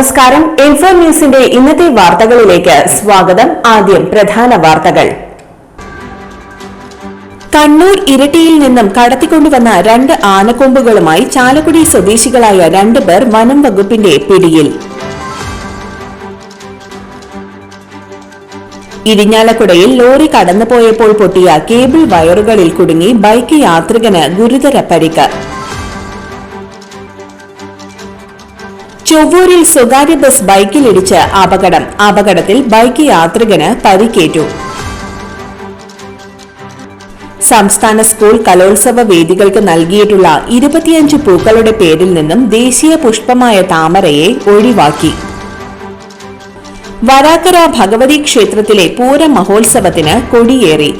നമസ്കാരം. ഇൻഫോ ന്യൂസിന്റെ ഇന്നത്തെ വാർത്തകളിലേക്ക് സ്വാഗതം. ആദ്യം പ്രധാന വാർത്തകൾ. കണ്ണൂർ ഇരട്ടിയിൽ നിന്നും കടത്തിക്കൊണ്ടുവന്ന രണ്ട് ആനക്കൊമ്പുകളുമായി ചാലക്കുടി സ്വദേശികളായ രണ്ട് പേർ വനം വകുപ്പിന്റെ പിടിയിൽ. ഇരിഞ്ഞാലക്കുടയിൽ ലോറി കടന്നുപോയപ്പോൾ പൊട്ടിയ കേബിൾ വയറുകളിൽ കുടുങ്ങി ബൈക്ക് യാത്രികന് ഗുരുതര പരിക്ക്. ചൊവ്വൂരിൽ സ്വകാര്യ ബസ് ബൈക്കിലിടിച്ച് അപകടം. അപകടത്തിൽ ബൈക്ക് യാത്രികന് പരിക്കേറ്റു. സംസ്ഥാന സ്കൂൾ കലോത്സവ വേദികൾക്ക് നൽകിയിട്ടുള്ള ഇരുപത്തിയഞ്ച് പൂക്കളുടെ പേരിൽ നിന്നും ദേശീയ പുഷ്പമായ താമരയെ ഒഴിവാക്കി. വരാക്കര ഭഗവതി ക്ഷേത്രത്തിലെ പൂര മഹോത്സവത്തിന് കൊടിയേറി.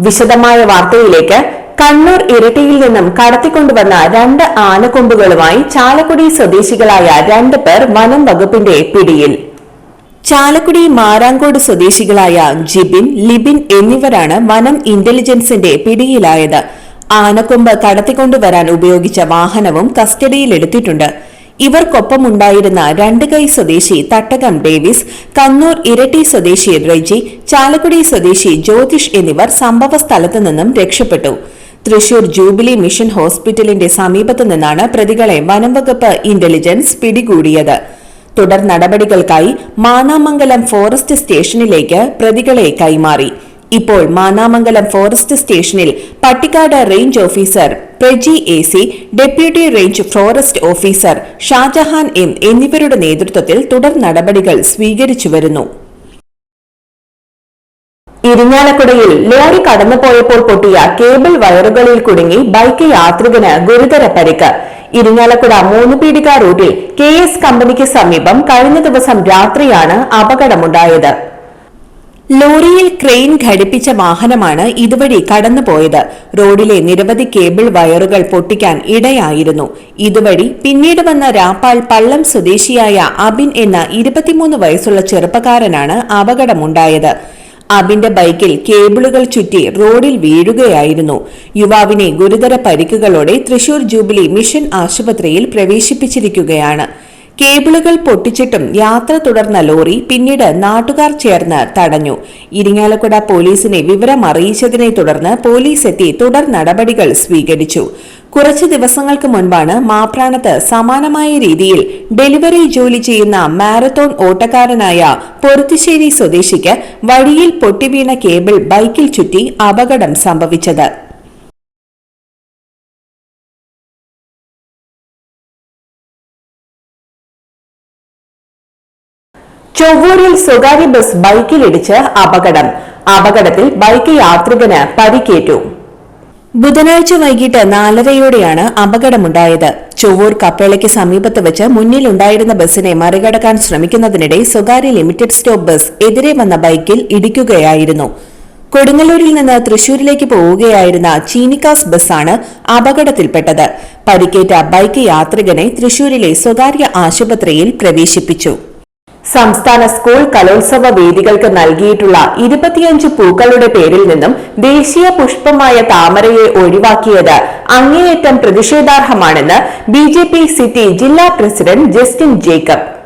വിശദമായ വാർത്തയിലേക്ക് കണ്ണൂർ ഇരട്ടിയിൽ നിന്നും കടത്തിക്കൊണ്ടുവന്ന രണ്ട് ആനക്കൊമ്പുകളുമായി ചാലക്കുടി സ്വദേശികളായ രണ്ട് പേർ വനം വകുപ്പിന്റെ പിടിയിൽ. ചാലക്കുടി മാരാങ്കോട് സ്വദേശികളായ ജിബിൻ ലിബിൻ എന്നിവരാണ് വനം ഇന്റലിജൻസിന്റെ പിടിയിലായത്. ആനക്കൊമ്പ് കടത്തിക്കൊണ്ടുവരാൻ ഉപയോഗിച്ച വാഹനവും കസ്റ്റഡിയിലെടുത്തിട്ടുണ്ട് ഇവർക്കൊപ്പമുണ്ടായിരുന്ന രണ്ട് കൈ സ്വദേശി തട്ടകം ഡേവിസ് കണ്ണൂർ ഇരട്ടി സ്വദേശി റെജി ചാലക്കുടി സ്വദേശി ജ്യോതിഷ് എന്നിവർ സംഭവ സ്ഥലത്തു നിന്നും രക്ഷപ്പെട്ടു. തൃശൂർ ജൂബിലി മിഷൻ ഹോസ്പിറ്റലിന്റെ സമീപത്തു നിന്നാണ് പ്രതികളെ വനംവകുപ്പ് ഇന്റലിജൻസ് പിടികൂടിയത്. തുടർ നടപടികൾക്കായി മാനാമംഗലം ഫോറസ്റ്റ് സ്റ്റേഷനിലേക്ക് പ്രതികളെ കൈമാറി. ഇപ്പോൾ മാനാമംഗലം ഫോറസ്റ്റ് സ്റ്റേഷനിൽ Pattikkad range officer Praji A C deputy range forest officer Shajahan M എന്നിവരുടെ നേതൃത്വത്തിൽ തുടർ നടപടികൾ സ്വീകരിച്ചുവരുന്നു ഇരിഞ്ഞാലക്കുടയിൽ ലോറി കടന്നുപോയപ്പോൾ പൊട്ടിയ കേബിൾ വയറുകളിൽ കുടുങ്ങി ബൈക്ക് യാത്രികന് ഗുരുതര പരിക്ക്. ഇരിഞ്ഞാലക്കുട മൂന്നുപീടിക റൂട്ടിൽ കെ എസ് കമ്പനിക്ക് സമീപം കഴിഞ്ഞ ദിവസം രാത്രിയാണ് അപകടമുണ്ടായത്. ലോറിയിൽ ക്രെയിൻ ഘടിപ്പിച്ച വാഹനമാണ് ഇതുവഴി കടന്നുപോയത്. റോഡിലെ നിരവധി കേബിൾ വയറുകൾ പൊട്ടിക്കാൻ ഇടയായിരുന്നു. ഇതുവഴി പിന്നീട് വന്ന രാപ്പാൽ പള്ളം സ്വദേശിയായ അബിൻ എന്ന ഇരുപത്തിമൂന്ന് വയസ്സുള്ള ചെറുപ്പക്കാരനാണ് അപകടമുണ്ടായത്. അബിന്റെ ബൈക്കിൽ കേബിളുകൾ ചുറ്റി റോഡിൽ വീഴുകയായിരുന്നു. യുവാവിനെ ഗുരുതര പരിക്കുകളോടെ തൃശൂർ ജൂബിലി മിഷൻ ആശുപത്രിയിൽ പ്രവേശിപ്പിച്ചിരിക്കുകയാണ്. കേബിളുകൾ പൊട്ടിച്ചിട്ടും യാത്ര തുടർന്ന ലോറി പിന്നീട് നാട്ടുകാർ ചേർന്ന് തടഞ്ഞു. ഇരിങ്ങാലക്കുട പോലീസിനെ വിവരം അറിയിച്ചതിനെ തുടർന്ന് പോലീസ് എത്തി തുടർ നടപടികൾ സ്വീകരിച്ചു. കുറച്ചു ദിവസങ്ങൾക്ക് മുൻപാണ് മാപ്രാണത്ത് സമാനമായ രീതിയിൽ ഡെലിവറി ജോലി ചെയ്യുന്ന മാരത്തോൺ ഓട്ടക്കാരനായ പൊറുത്തുശ്ശേരി സ്വദേശിക്ക് വഴിയിൽ പൊട്ടിവീണ കേബിൾ ബൈക്കിൽ ചുറ്റി അപകടം സംഭവിച്ചത്. ചൊവ്വൂരിൽ സ്വകാര്യ ബസ് ബൈക്കിലിടിച്ച് അപകടം. അപകടത്തിൽ ബൈക്ക് യാത്രികന് പരിക്കേറ്റു. ബുധനാഴ്ച വൈകിട്ട് നാലരയോടെയാണ് അപകടമുണ്ടായത്. ചൊവ്വൂർ കപ്പേളയ്ക്ക് സമീപത്ത് വെച്ച് മുന്നിലുണ്ടായിരുന്ന ബസ്സിനെ മറികടക്കാൻ ശ്രമിക്കുന്നതിനിടെ സ്വകാര്യ ലിമിറ്റഡ് സ്റ്റോപ്പ് ബസ് എതിരെ വന്ന ബൈക്കിൽ ഇടിക്കുകയായിരുന്നു. കൊടുങ്ങല്ലൂരിൽ നിന്ന് തൃശൂരിലേക്ക് പോവുകയായിരുന്ന ചീനിക്കാസ് ബസ്സാണ് അപകടത്തിൽപ്പെട്ടത്. പരിക്കേറ്റ ബൈക്ക് യാത്രികനെ തൃശൂരിലെ സ്വകാര്യ ആശുപത്രിയിൽ പ്രവേശിപ്പിച്ചു. സംസ്ഥാന സ്കൂൾ കലോത്സവ വേദികൾക്ക് നൽകിയിട്ടുള്ള ഇരുപത്തിയഞ്ച് പൂക്കളുടെ പേരിൽ നിന്നും ദേശീയ പുഷ്പമായ താമരയെ ഒഴിവാക്കിയത് അങ്ങേയറ്റം പ്രതിഷേധാർഹമാണെന്ന് ബി സിറ്റി ജില്ലാ പ്രസിഡന്റ് ജസ്റ്റിൻ ജേക്കബ്.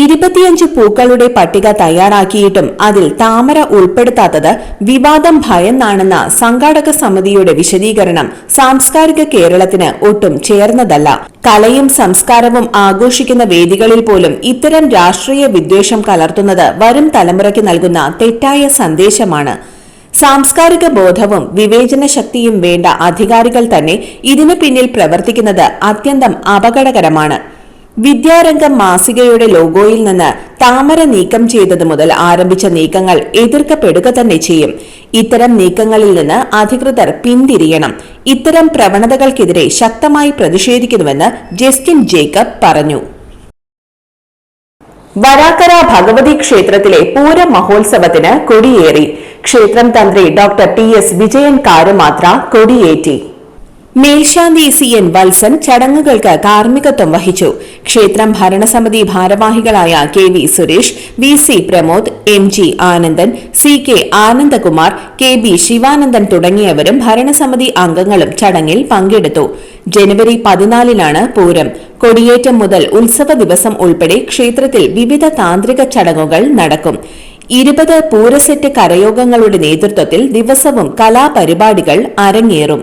ഇരുപത്തിയഞ്ച് പൂക്കളുടെ പട്ടിക തയ്യാറാക്കിയിട്ടും അതിൽ താമര ഉൾപ്പെടുത്താത്തത് വിവാദം ഭയന്നാണെന്ന സംഘാടക സമിതിയുടെ വിശദീകരണം സാംസ്കാരിക കേരളത്തിന് ഒട്ടും ചേർന്നതല്ല. കലയും സംസ്കാരവും ആഘോഷിക്കുന്ന വേദികളിൽ പോലും ഇത്തരം രാഷ്ട്രീയ വിദ്വേഷം കലർത്തുന്നത് വരും തലമുറയ്ക്ക് നൽകുന്ന തെറ്റായ സന്ദേശമാണ്. സാംസ്കാരിക ബോധവും വിവേചന ശക്തിയും വേണ്ട അധികാരികൾ തന്നെ ഇതിനു പിന്നിൽ പ്രവർത്തിക്കുന്നത് അത്യന്തം അപകടകരമാണ്. വിദ്യാരംഗം മാസികയുടെ ലോഗോയിൽ നിന്ന് താമര നീക്കം ചെയ്തത് മുതൽ ആരംഭിച്ച നീക്കങ്ങൾ എതിർക്കപ്പെടുക തന്നെ ചെയ്യും. ഇത്തരം നീക്കങ്ങളിൽ നിന്ന് അധികൃതർ പിന്തിരിയണം. ഇത്തരം പ്രവണതകൾക്കെതിരെ ശക്തമായി പ്രതിഷേധിക്കുന്നുവെന്ന് ജസ്റ്റിൻ ജേക്കബ് പറഞ്ഞു. വരാക്കര ഭഗവതി ക്ഷേത്രത്തിലെ പൂര മഹോത്സവത്തിന് കൊടിയേറി. ക്ഷേത്രം തന്ത്രി doctor T S Vijayan Karamathra കൊടിയേറ്റി. മേൽശാന്തി സി എൻ വത്സൻ ചടങ്ങുകൾക്ക് കാർമ്മികത്വം വഹിച്ചു. ക്ഷേത്രം ഭരണസമിതി ഭാരവാഹികളായ K V Suresh V C Pramod M G Anandan C K Anandakumar K B Sivanandan തുടങ്ങിയവരും ഭരണസമിതി അംഗങ്ങളും ചടങ്ങിൽ പങ്കെടുത്തു. ജനുവരി പതിനാലിനാണ് പൂരം. കൊടിയേറ്റം മുതൽ ഉത്സവ ദിവസം ഉൾപ്പെടെ ക്ഷേത്രത്തിൽ വിവിധ താന്ത്രിക ചടങ്ങുകൾ നടക്കും. ഇരുപത് പൂരസെറ്റ് കരയോഗങ്ങളുടെ നേതൃത്വത്തിൽ ദിവസവും കലാപരിപാടികൾ അരങ്ങേറും.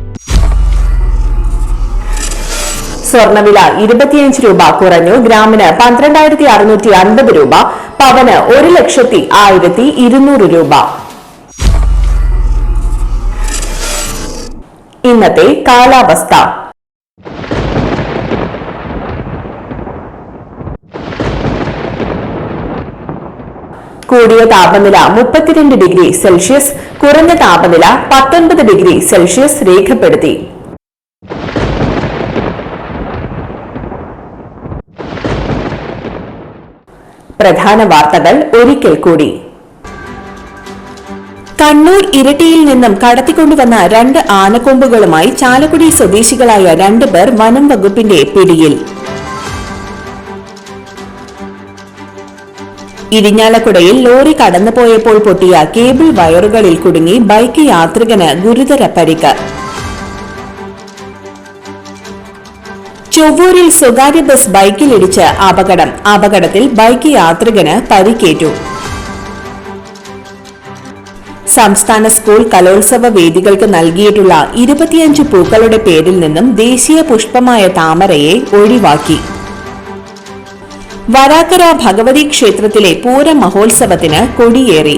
സ്വർണവില ഇരുപത്തിയഞ്ച് രൂപ കുറഞ്ഞു. ഗ്രാമിന് പന്ത്രണ്ടായിരത്തി അറുന്നൂറ്റി അൻപത് രൂപ പവന് ഒരു ലക്ഷത്തി ആയിരത്തി ഇരുന്നൂറ് രൂപ. ഇന്നത്തെ കാലാവസ്ഥ. കൂടിയ താപനില മുപ്പത്തിരണ്ട് ഡിഗ്രി സെൽഷ്യസ് കുറഞ്ഞ താപനില പത്തൊൻപത് ഡിഗ്രി സെൽഷ്യസ് രേഖപ്പെടുത്തി. പ്രധാന വാർത്തകൾ ഒരിക്കൽ കൂടി. കണ്ണൂർ ഇരട്ടിയിൽ നിന്നും കടത്തിക്കൊണ്ടുവന്ന രണ്ട് ആനക്കൊമ്പുകളുമായി ചാലക്കുടി സ്വദേശികളായ രണ്ടു പേർ വനം വകുപ്പിന്റെ പിടിയിൽ. ഇരിഞ്ഞാലക്കുടയിൽ ലോറി കടന്നുപോയപ്പോൾ പൊട്ടിയ കേബിൾ വയറുകളിൽ കുടുങ്ങി ബൈക്ക് യാത്രികന് ഗുരുതര പരിക്ക്. ചൊവ്വൂരിൽ സ്വകാര്യ ബസ് ബൈക്കിലിടിച്ച് അപകടം. അപകടത്തിൽ ബൈക്ക് യാത്രികന് പരിക്കേറ്റു. സംസ്ഥാന സ്കൂൾ കലോത്സവ വേദികൾക്ക് നൽകിയിട്ടുള്ള ഇരുപത്തിയഞ്ച് പൂക്കളുടെ പേരിൽ നിന്നും ദേശീയ പുഷ്പമായ താമരയെ ഒഴിവാക്കി. വരാക്കര ഭഗവതി ക്ഷേത്രത്തിലെ പൂര മഹോത്സവത്തിന് കൊടിയേറി.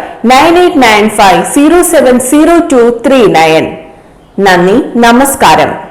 nine eight nine five zero seven zero two three nine. നന്ദി നമസ്കാരം.